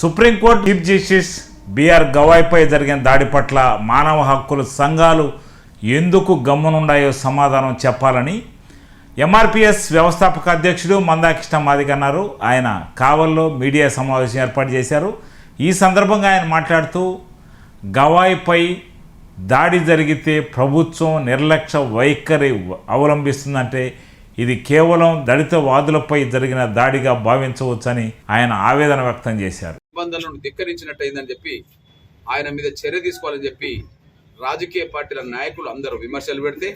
Supreme court chief justice BR గవాయ్పై జరిగిన దాడి పట్ల మానవ హక్కుల సంఘాలు ఎందుకు గమ్మునుండాయో సమాధానం చెప్పాలని ఎంఆర్పిఎస్ వ్యవస్థాపక అధ్యక్షుడు మందాకృష్ణ మాదిగ అన్నారు. ఆయన కావల్లో మీడియా సమావేశం ఏర్పాటు చేశారు. ఈ సందర్భంగా ఆయన మాట్లాడుతూ గవాయిపై దాడి జరిగితే ప్రభుత్వం నిర్లక్ష్య వైఖరి అవలంబిస్తుందంటే ఇది కేవలం దళిత వాదులపై జరిగిన దాడిగా భావించవచ్చని ఆయన ఆవేదన వ్యక్తం చేశారు. నిబంధనలను ధిక్కరించినట్టయిందని చెప్పి ఆయన మీద చర్య తీసుకోవాలని చెప్పి రాజకీయ పార్టీల నాయకులు అందరూ విమర్శలు పెడితే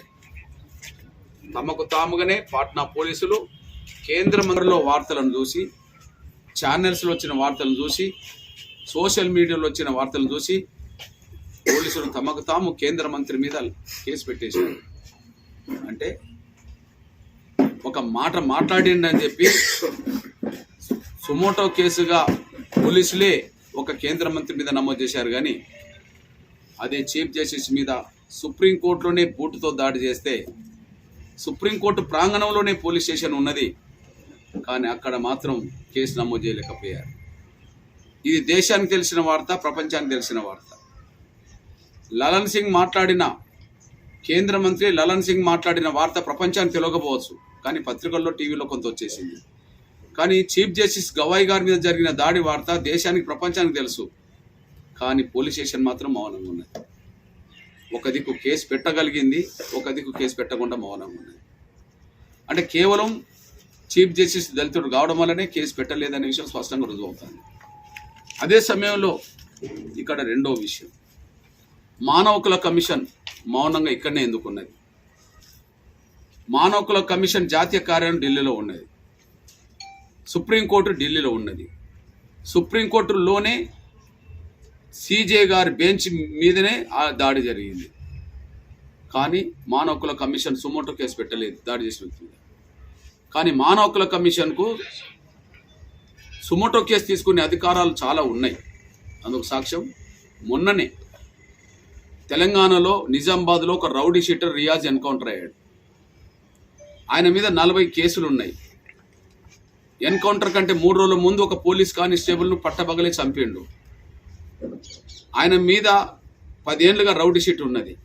తమకు తాముగానే పాట్నా పోలీసులు కేంద్ర మంత్రిలో వార్తలను చూసి ఛానల్స్లో వచ్చిన వార్తలను చూసి సోషల్ మీడియాలో వచ్చిన వార్తలను చూసి పోలీసులు తమకు తాము కేంద్ర మంత్రి మీద కేసు పెట్టేశారు. అంటే ఒక మాట మాట్లాడిండని చెప్పి సుమోటో కేసుగా పోలీసులే ఒక కేంద్ర మంత్రి మీద నమోదు చేశారు కానీ అదే చీఫ్ జస్టిస్ మీద సుప్రీంకోర్టులోనే బూటుతో దాడి చేస్తే సుప్రీంకోర్టు ప్రాంగణంలోనే పోలీస్ స్టేషన్ ఉన్నది. కానీ అక్కడ మాత్రం కేసు నమోదు చేయలేకపోయారు. ఇది దేశానికి తెలిసిన వార్త ప్రపంచానికి తెలిసిన వార్త. లలన్ సింగ్ మాట్లాడిన కేంద్ర మంత్రి లలన్ సింగ్ మాట్లాడిన వార్త ప్రపంచానికి తెలియకపోవచ్చు. కానీ పత్రికల్లో టీవీలో కొంత వచ్చేసింది. కానీ చీఫ్ జస్టిస్ గవాయ్ గారి మీద జరిగిన దాడి వార్త దేశానికి ప్రపంచానికి తెలుసు. కానీ పోలీస్ స్టేషన్ మాత్రం మౌనంగా ఉన్నది. ఒక దిక్కు కేసు పెట్టగలిగింది ఒక దిక్కు కేసు పెట్టకుండా మౌనంగా ఉన్నది. అంటే కేవలం చీఫ్ జస్టిస్ దళితుడు కావడం వల్లనే కేసు పెట్టలేదనే విషయం స్పష్టంగా రుజువవుతుంది. అదే సమయంలో ఇక్కడ రెండో విషయం. మానవ హక్కుల కమిషన్ మౌనంగా ఇక్కడనే ఎందుకున్నది? మానవ హక్కుల కమిషన్ జాతీయ కార్యాలయం ఢిల్లీలో ఉన్నది. సుప్రీంకోర్టు ఢిల్లీలో ఉన్నది. సుప్రీంకోర్టులోనే సిజే గారి బెంచ్ మీదనే ఆ దాడి జరిగింది. కానీ మానవ హక్కుల కమిషన్ సుమోటో కేసు పెట్టలేదు దాడి చేసిన వ్యక్తి మీద. కానీ మానవ హక్కుల కమిషన్కు సుమోటో కేసు తీసుకునే అధికారాలు చాలా ఉన్నాయి. అందుకు సాక్ష్యం మొన్ననే తెలంగాణలో నిజామాబాద్లో ఒక రౌడీ షీటర్ రియాజ్ ఎన్కౌంటర్ అయ్యాడు. ఆయన మీద నలభై కేసులు ఉన్నాయి ఎన్కౌంటర్ కంటే మూడు రోజుల ముందు ఒక పోలీస్ కానిస్టేబుల్ను పట్టబగలే చంపిండు. ఆయన మీద పదేళ్ళుగా రౌడీ షీట్ ఉన్నది.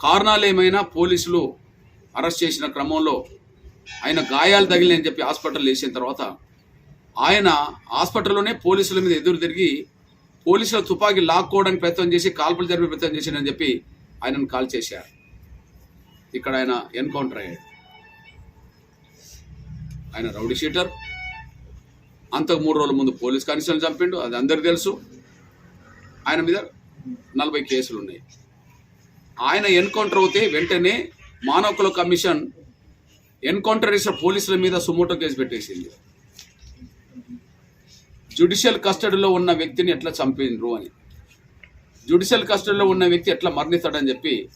కారణాలు ఏమైనా పోలీసులు అరెస్ట్ చేసిన క్రమంలో ఆయన గాయాలు తగిలినాయని చెప్పి హాస్పిటల్ వేసిన తర్వాత ఆయన హాస్పిటల్లోనే పోలీసుల మీద ఎదురు తిరిగి పోలీసుల తుపాకీ లాక్కోవడానికి ప్రయత్నం చేసి కాల్పులు జరిపే ప్రయత్నం చేసిందని చెప్పి ఆయనను కాల్ చేశారు. ఇక్కడ ఆయన ఎన్కౌంటర్ అయ్యాడు. ఆయన రౌడీ షీటర్. అంతకు మూడు రోజుల ముందు పోలీస్ కానిస్టేబుల్ చంపిండు అది అందరికీ తెలుసు. ఆయన మీద నలభై కేసులు ఉన్నాయి. ఆయన ఎన్కౌంటర్ అవుతే వెంటనే మానవ హక్కుల కమిషన్ ఎన్కౌంటర్ చేసిన పోలీసుల మీద సుమోటో కేసు పెట్టేసింది. జ్యుడిషియల్ కస్టడీలో ఉన్న వ్యక్తిని ఎట్లా చంపినరు అని. జ్యుడిషియల్ కస్టడీలో ఉన్న వ్యక్తి ఎట్లా మరణిస్తాడని చెప్పి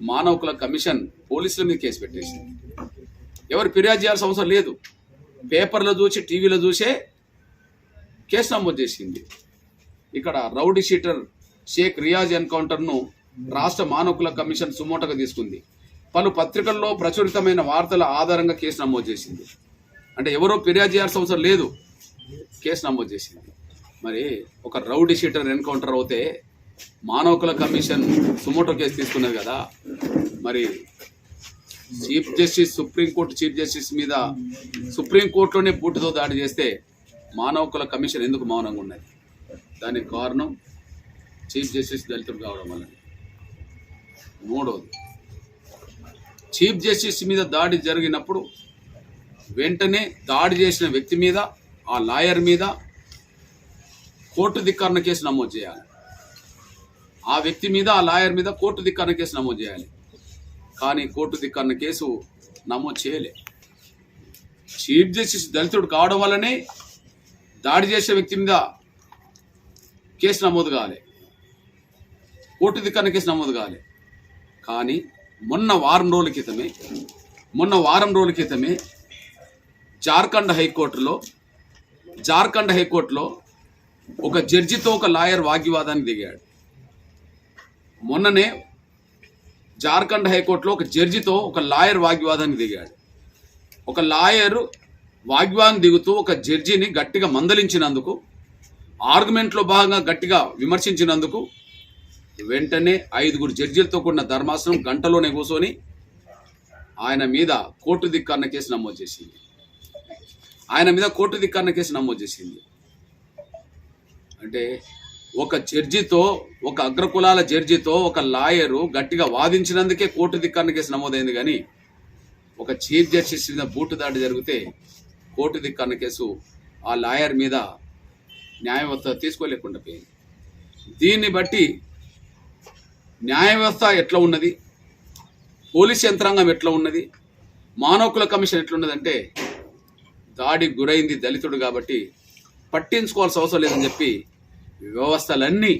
మానవ హక్కుల కమిషన్ పోలీసుల మీద కేసు పెట్టేసింది. ఎవరు ఫిర్యాదు చేయాల్సిన అవసరం లేదు. పేపర్లో చూసి టీవీలో చూసే కేసు నమోదు చేసింది. ఇక్కడ రౌడీ షీటర్ షేక్ రియాజ్ ఎన్కౌంటర్ను రాష్ట్ర మానవకుల కమిషన్ సుమోటగా తీసుకుంది. పలు పత్రికల్లో ప్రచురితమైన వార్తల ఆధారంగా కేసు నమోదు చేసింది. అంటే ఎవరో ఫిర్యాదు చేయాల్సిన అవసరం లేదు. కేసు నమోదు చేసింది. మరి ఒక రౌడీ షీటర్ ఎన్కౌంటర్ అవుతే మానవకుల కమిషన్ సుమోటో కేసు తీసుకున్నది కదా. మరి chief justice supreme court chief justice మీద సుప్రీంకోర్టులోనే బూటుతో దాడి చేస్తే మానవ హక్కుల కమిషన్ ఎందుకు మౌనంగా ఉన్నది? దానికి కారణం చీఫ్ జస్టిస్ దళితుడు కావడం వల్ల మూడవది చీఫ్ జస్టిస్ మీద దాడి జరిగినప్పుడు వెంటనే దాడి చేసిన వ్యక్తి మీద ఆ లాయర్ మీద కోర్టు ధిక్కరణ కేసు నమోదు చేయాలి. ఆ వ్యక్తి మీద ఆ లాయర్ మీద కోర్టు ధిక్కరణ కేసు నమోదు చేయాలి. కానీ కోర్టు దిక్కన్న కేసు నమోదు చేయలే. చీఫ్ జస్టిస్ దళితుడు కావడం వల్లనే దాడి చేసే వ్యక్తి మీద కేసు నమోదు కావాలి కోర్టు దిక్కన్న కేసు నమోదు కావాలి కానీ మొన్న వారం రోజుల క్రితమే మొన్న వారం రోజుల క్రితమే జార్ఖండ్ హైకోర్టులో జార్ఖండ్ హైకోర్టులో ఒక జడ్జితో ఒక లాయర్ వాగ్వివాదానికి దిగాడు. మొన్ననే జార్ఖండ్ హైకోర్టులో ఒక జడ్జితో ఒక లాయర్ వాగ్వాదాన్ని దిగాడు. ఒక లాయర్ వాగ్వాదం దిగుతూ ఒక జడ్జిని గట్టిగా మందలించినందుకు ఆర్గ్యుమెంట్లో భాగంగా గట్టిగా విమర్శించినందుకు వెంటనే ఐదుగురు జడ్జీలతో కూడిన ధర్మాసనం గంటలోనే కూర్చొని ఆయన మీద కోర్టు ధిక్కరణ కేసు నమోదు చేసింది. ఆయన మీద కోర్టు ధిక్కరణ కేసు నమోదు చేసింది. అంటే ఒక జడ్జితో ఒక అగ్రకులాల జడ్జితో ఒక లాయరు గట్టిగా వాదించినందుకే కోర్టు ధిక్కరణ కేసు నమోదైంది కానీ ఒక చీఫ్ జస్టిస్ మీద బూటు దాడి జరిగితే కోర్టు ధిక్కరణ కేసు ఆ లాయర్ మీద న్యాయ వ్యవస్థ తీసుకోలేకుండా పోయింది. దీన్ని బట్టి న్యాయ వ్యవస్థ ఎట్లా ఉన్నది? పోలీస్ యంత్రాంగం ఎట్లా ఉన్నది? మానవకుల కమిషన్ ఎట్లున్నదంటే దాడికి గురైంది దళితుడు కాబట్టి పట్టించుకోవాల్సిన అవసరం లేదని చెప్పి వ్యవస్థలన్నీ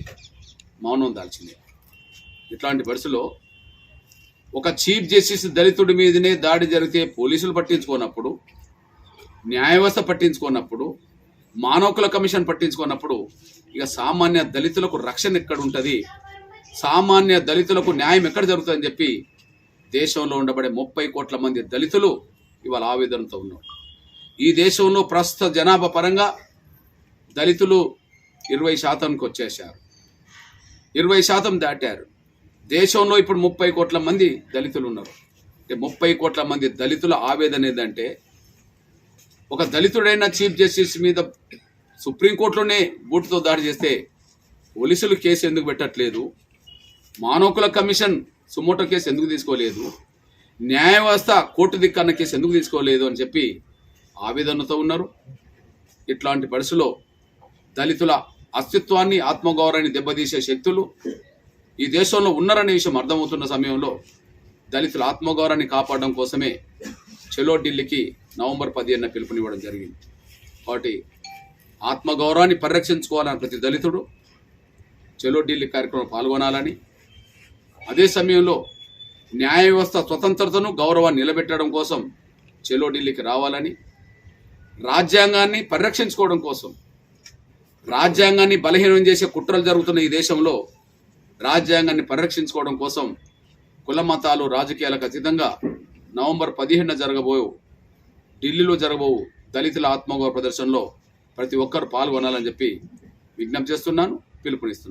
మౌనం దాల్చింది. ఇట్లాంటి పరిస్థితుల్లో ఒక చీఫ్ జస్టిస్ దళితుడి మీదనే దాడి జరిగితే పోలీసులు పట్టించుకోనప్పుడు న్యాయ వ్యవస్థ పట్టించుకోనప్పుడు మానవకుల కమిషన్ పట్టించుకున్నప్పుడు ఇక సామాన్య దళితులకు రక్షణ ఎక్కడ ఉంటుంది సామాన్య దళితులకు న్యాయం ఎక్కడ జరుగుతుందని చెప్పి దేశంలో ఉండబడే ముప్పై కోట్ల మంది దళితులు ఇవాళ ఆవేదనతో ఉన్నారు. ఈ దేశంలో ప్రస్తుత జనాభా పరంగా దళితులు ఇరవై శాతానికి వచ్చేశారు. ఇరవై శాతం దాటారు. దేశంలో ఇప్పుడు ముప్పై కోట్ల మంది దళితులు ఉన్నారు అంటే ముప్పై కోట్ల మంది దళితుల ఆవేదన ఏంటంటే ఒక దళితుడైన చీఫ్ జస్టిస్ మీద సుప్రీంకోర్టులోనే బూటుతో దాడి చేస్తే పోలీసులు కేసు ఎందుకు పెట్టట్లేదు? మానవకుల కమిషన్ సుమోటో కేసు ఎందుకు తీసుకోలేదు? న్యాయ వ్యవస్థ కోర్టు దిక్కన్న కేసు ఎందుకు తీసుకోలేదు అని చెప్పి ఆవేదనతో ఉన్నారు. ఇట్లాంటి పరిస్థితుల్లో దళితుల అస్తిత్వాన్ని ఆత్మగౌరవాన్ని దెబ్బతీసే శక్తులు ఈ దేశంలో ఉన్నారనే విషయం అర్థమవుతున్న సమయంలో దళితుల ఆత్మగౌరవాన్ని కాపాడడం కోసమే చెలో ఢిల్లీకి నవంబర్ పదిహేనున పిలుపునివ్వడం జరిగింది. కాబట్టి ఆత్మగౌరవాన్ని పరిరక్షించుకోవాలని ప్రతి దళితుడు చెలో ఢిల్లీ కార్యక్రమం పాల్గొనాలని అదే సమయంలో న్యాయ వ్యవస్థ స్వతంత్రతను గౌరవాన్ని నిలబెట్టడం కోసం చెలో ఢిల్లీకి రావాలని రాజ్యాంగాన్ని పరిరక్షించుకోవడం కోసం రాజ్యాంగాన్ని బలహీనం చేసే కుట్రలు జరుగుతున్న ఈ దేశంలో రాజ్యాంగాన్ని పరిరక్షించుకోవడం కోసం కుల మతాలు రాజకీయాలకు అతీతంగా నవంబర్ పదిహేనున జరగబోవు ఢిల్లీలో జరగబోవు దళితుల ఆత్మగౌరవ ప్రదర్శనలో ప్రతి ఒక్కరు పాల్గొనాలని చెప్పి విజ్ఞప్తి చేస్తున్నాను పిలుపునిస్తున్నాను.